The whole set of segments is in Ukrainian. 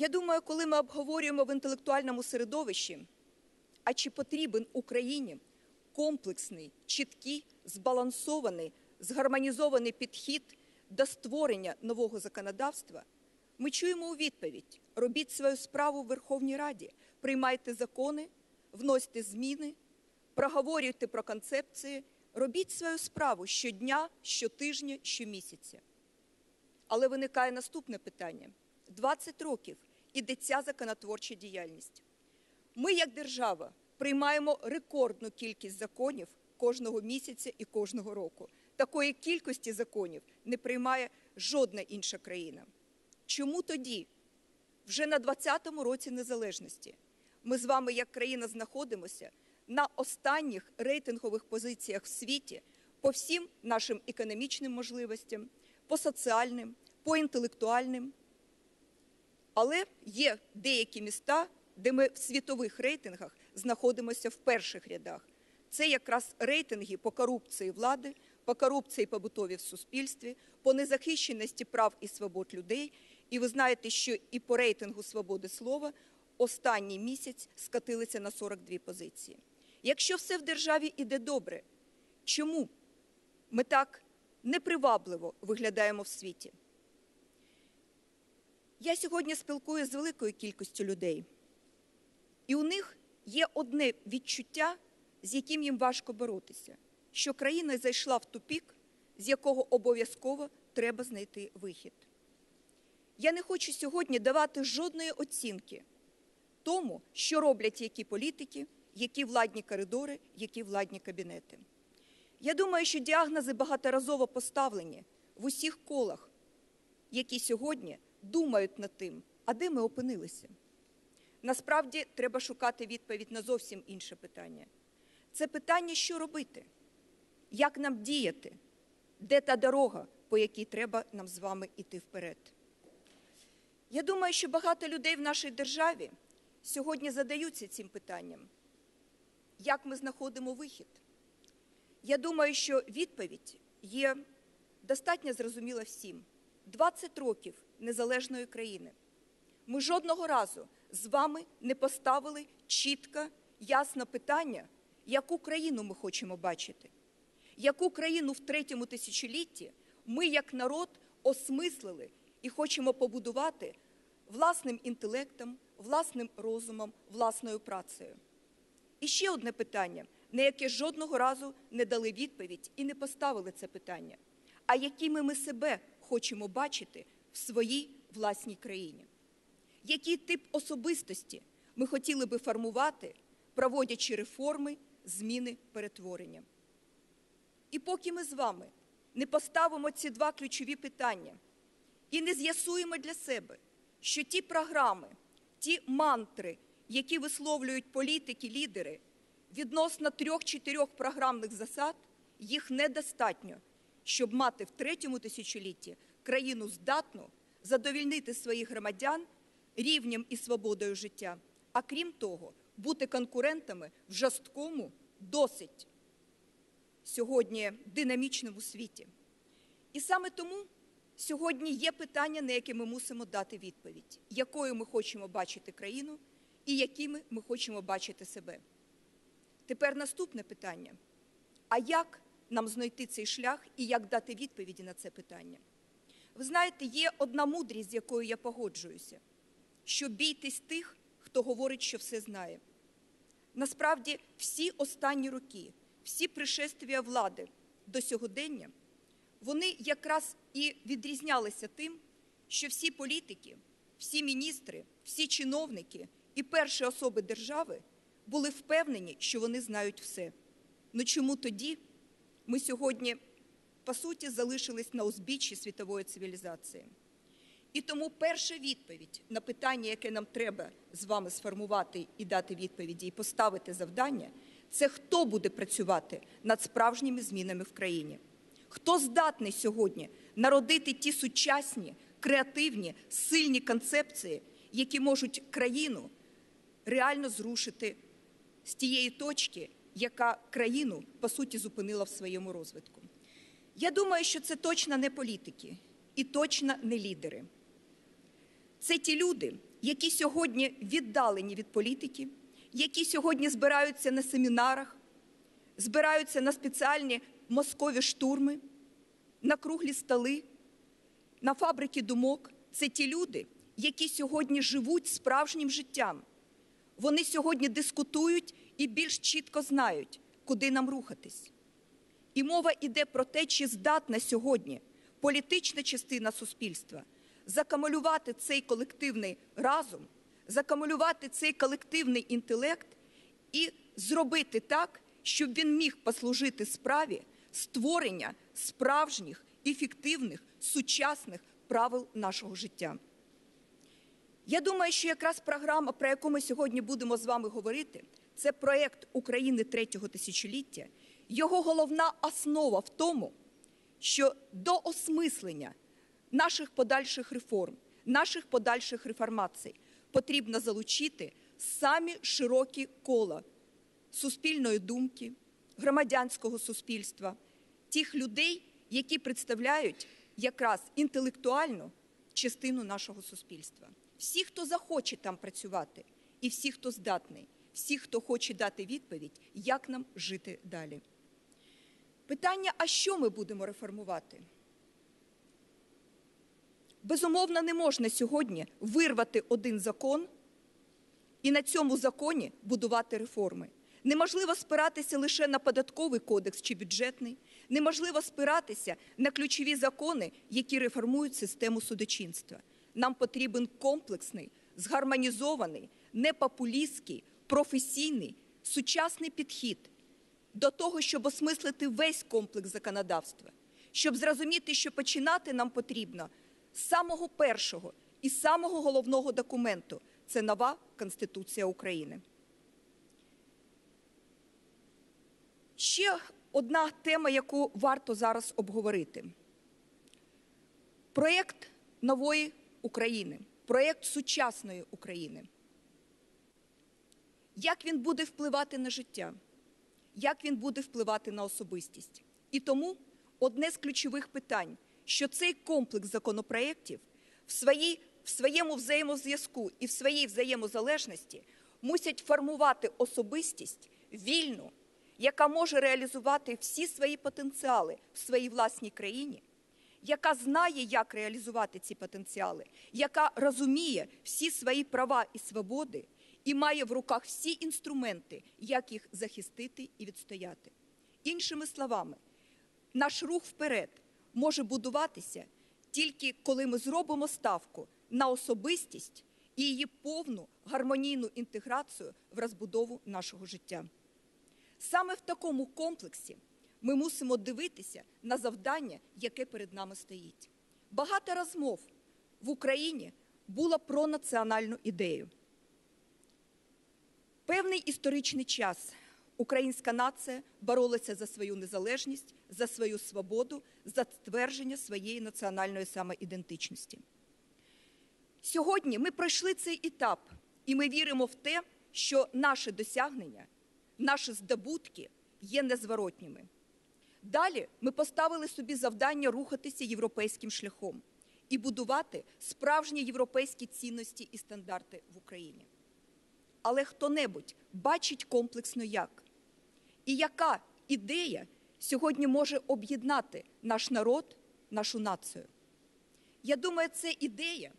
Я думаю, коли ми обговорюємо в інтелектуальному середовищі, а чи потрібен Україні комплексний, чіткий, збалансований, згармонізований підхід до створення нового законодавства, ми чуємо у відповідь: робіть свою справу в Верховній Раді, приймайте закони, вносьте зміни, проговорюйте про концепції, робіть свою справу щодня, щотижня, щомісяця. Але виникає наступне питання: 20 років іде ця законотворча діяльність. Ми, як держава, приймаємо рекордну кількість законів кожного місяця і кожного року. Такої кількості законів не приймає жодна інша країна. Чому тоді, вже на 20-му році незалежності, ми з вами, як країна, знаходимося на останніх рейтингових позиціях в світі по всім нашим економічним можливостям, по соціальним, по інтелектуальним. Але є деякі міста, де ми в світових рейтингах знаходимося в перших рядах. Це якраз рейтинги по корупції влади, по корупції побутові в суспільстві, по незахищеності прав і свобод людей. І ви знаєте, що і по рейтингу свободи слова останній місяць скатилися на 42 позиції. Якщо все в державі іде добре, чому ми так непривабливо виглядаємо в світі? Я сьогодні спілкуюся з великою кількістю людей, і у них є одне відчуття, з яким їм важко боротися, що країна зайшла в тупік, з якого обов'язково треба знайти вихід. Я не хочу сьогодні давати жодної оцінки тому, що роблять які політики, які владні коридори, які владні кабінети. Я думаю, що діагнози багаторазово поставлені в усіх колах, які сьогодні думають над тим, а де ми опинилися. Насправді треба шукати відповідь на зовсім інше питання. Це питання, що робити, як нам діяти, де та дорога, по якій треба нам з вами йти вперед. Я думаю, що багато людей в нашій державі сьогодні задаються цим питанням, як ми знаходимо вихід. Я думаю, що відповідь є достатньо зрозуміла всім. 20 років незалежної країни. Ми жодного разу з вами не поставили чітко, ясне питання, яку країну ми хочемо бачити, яку країну в третьому тисячолітті ми, як народ, осмислили і хочемо побудувати власним інтелектом, власним розумом, власною працею. І ще одне питання, на яке жодного разу не дали відповідь і не поставили це питання. А якими ми себе хочемо бачити в своїй власній країні? Який тип особистості ми хотіли би формувати, проводячи реформи, зміни, перетворення? І поки ми з вами не поставимо ці два ключові питання і не з'ясуємо для себе, що ті програми, ті мантри, які висловлюють політики, лідери, відносно трьох-чотирьох програмних засад, їх недостатньо, щоб мати в третьому тисячолітті країну здатну задовільнити своїх громадян рівнем і свободою життя, а крім того, бути конкурентами в жорсткому, досить сьогодні динамічному світі. І саме тому сьогодні є питання, на яке ми мусимо дати відповідь, якою ми хочемо бачити країну і якими ми хочемо бачити себе. Тепер наступне питання: а як нам знайти цей шлях і як дати відповіді на це питання? Ви знаєте, є одна мудрість, з якою я погоджуюся, що бійтесь тих, хто говорить, що все знає. Насправді, всі останні роки, всі пришествия влади до сьогодення, вони якраз і відрізнялися тим, що всі політики, всі міністри, всі чиновники і перші особи держави були впевнені, що вони знають все. Ну чому тоді ми сьогодні, по суті, залишились на узбіччі світової цивілізації? І тому перша відповідь на питання, яке нам треба з вами сформувати і дати відповіді, і поставити завдання, це хто буде працювати над справжніми змінами в країні. Хто здатний сьогодні народити ті сучасні, креативні, сильні концепції, які можуть країну реально зрушити з тієї точки, яка країну по суті зупинила в своєму розвитку? Я думаю, що це точно не політики і точно не лідери. Це ті люди, які сьогодні віддалені від політики, які сьогодні збираються на семінарах, збираються на спеціальні мозкові штурми, на круглі столи, на фабрики думок. Це ті люди, які сьогодні живуть справжнім життям. Вони сьогодні дискутують і більш чітко знають, куди нам рухатись. І мова йде про те, чи здатна сьогодні політична частина суспільства закамулювати цей колективний разум, закамулювати цей колективний інтелект і зробити так, щоб він міг послужити справі створення справжніх, ефективних, сучасних правил нашого життя. Я думаю, що якраз програма, про яку ми сьогодні будемо з вами говорити, це проєкт України третього тисячоліття. Його головна основа в тому, що до осмислення наших подальших реформ, наших подальших реформацій потрібно залучити самі широкі кола суспільної думки, громадянського суспільства, тих людей, які представляють якраз інтелектуальну частину нашого суспільства. Всі, хто захоче там працювати, і всі, хто здатний, всі, хто хоче дати відповідь, як нам жити далі. Питання, а що ми будемо реформувати? Безумовно, не можна сьогодні вирвати один закон і на цьому законі будувати реформи. Неможливо спиратися лише на податковий кодекс чи бюджетний, неможливо спиратися на ключові закони, які реформують систему судочинства. Нам потрібен комплексний, згармонізований, непопулістський, професійний, сучасний підхід до того, щоб осмислити весь комплекс законодавства, щоб зрозуміти, що починати нам потрібно з самого першого і самого головного документу це нова Конституція України. Ще одна тема, яку варто зараз обговорити: проєкт нової України, проєкт сучасної України. Як він буде впливати на життя? Як він буде впливати на особистість? І тому одне з ключових питань, що цей комплекс законопроєктів в, своїй, в своєму взаємозв'язку і в своїй взаємозалежності мусять формувати особистість вільну, яка може реалізувати всі свої потенціали в своїй власній країні, яка знає, як реалізувати ці потенціали, яка розуміє всі свої права і свободи і має в руках всі інструменти, як їх захистити і відстояти. Іншими словами, наш рух вперед може будуватися тільки коли ми зробимо ставку на особистість і її повну гармонійну інтеграцію в розбудову нашого життя. Саме в такому комплексі ми мусимо дивитися на завдання, яке перед нами стоїть. Багато розмов в Україні було про національну ідею. Певний історичний час українська нація боролася за свою незалежність, за свою свободу, за ствердження своєї національної самоідентичності. Сьогодні ми пройшли цей етап, і ми віримо в те, що наші досягнення, наші здобутки є незворотніми. Далі ми поставили собі завдання рухатися європейським шляхом і будувати справжні європейські цінності і стандарти в Україні. Але хто-небудь бачить комплексно як? І яка ідея сьогодні може об'єднати наш народ, нашу націю? Я думаю, ця ідея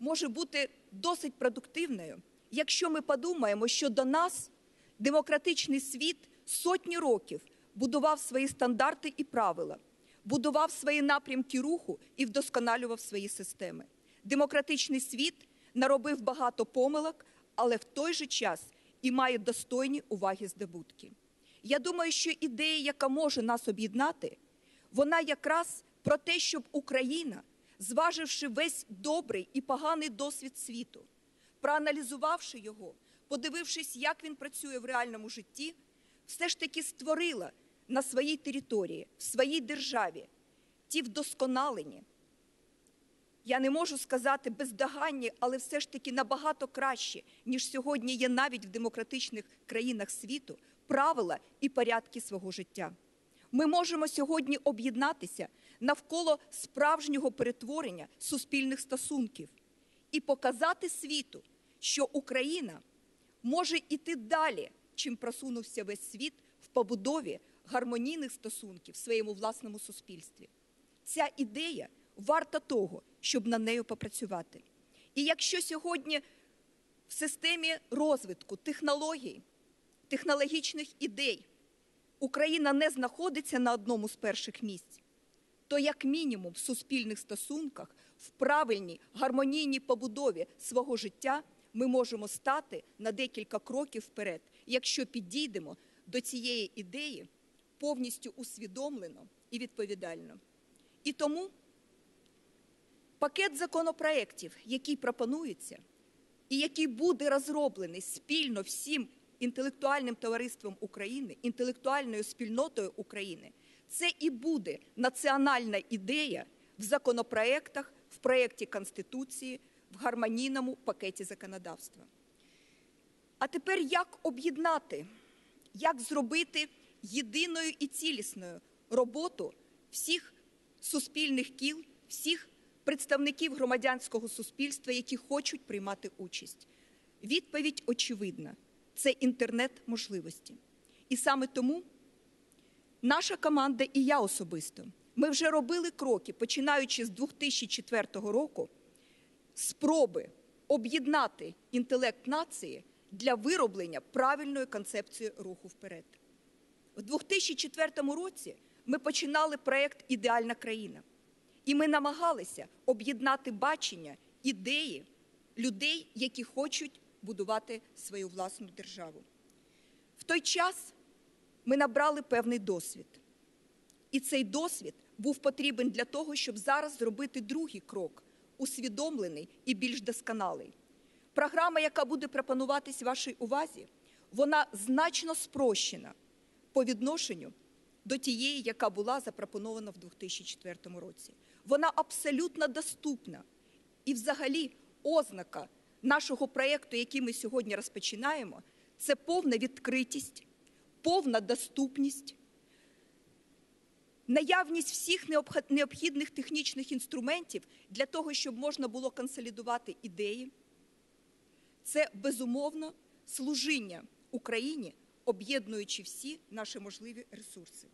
може бути досить продуктивною, якщо ми подумаємо, що до нас демократичний світ сотні років будував свої стандарти і правила, будував свої напрямки руху і вдосконалював свої системи. Демократичний світ наробив багато помилок, але в той же час і має достойні уваги здобутки. Я думаю, що ідея, яка може нас об'єднати, вона якраз про те, щоб Україна, зваживши весь добрий і поганий досвід світу, проаналізувавши його, подивившись, як він працює в реальному житті, все ж таки створила на своїй території, в своїй державі ті вдосконалені. Я не можу сказати бездоганні, але все ж таки набагато краще, ніж сьогодні є навіть в демократичних країнах світу правила і порядки свого життя. Ми можемо сьогодні об'єднатися навколо справжнього перетворення суспільних стосунків і показати світу, що Україна може йти далі, чим просунувся весь світ в побудові гармонійних стосунків в своєму власному суспільстві. Ця ідея варта того, щоб над нею попрацювати. І якщо сьогодні в системі розвитку технологій, технологічних ідей Україна не знаходиться на одному з перших місць, то як мінімум в суспільних стосунках, в правильній гармонійній побудові свого життя ми можемо стати на декілька кроків вперед, якщо підійдемо до цієї ідеї повністю усвідомлено і відповідально. І тому пакет законопроєктів, який пропонується, і який буде розроблений спільно всім інтелектуальним товариством України, інтелектуальною спільнотою України, це і буде національна ідея в законопроєктах, в проєкті Конституції, в гармонійному пакеті законодавства. А тепер як об'єднати, як зробити єдиною і цілісною роботу всіх суспільних кіл, всіх представників громадянського суспільства, які хочуть приймати участь? Відповідь очевидна це інтернет можливості. І саме тому наша команда і я особисто ми вже робили кроки, починаючи з 2004 року, спроби об'єднати інтелект нації для вироблення правильної концепції руху вперед. В 2004 році ми починали проєкт Ідеальна країна, і ми намагалися об'єднати бачення, ідеї людей, які хочуть будувати свою власну державу. В той час ми набрали певний досвід. І цей досвід був потрібен для того, щоб зараз зробити другий крок, усвідомлений і більш досконалий. Програма, яка буде пропонуватись вашій увазі, вона значно спрощена по відношенню до тієї, яка була запропонована в 2004 році. Вона абсолютно доступна. І, взагалі, ознака нашого проєкту, який ми сьогодні розпочинаємо, це повна відкритість, повна доступність, наявність всіх необхідних технічних інструментів для того, щоб можна було консолідувати ідеї. Це безумовно служіння Україні, об'єднуючи всі наші можливі ресурси.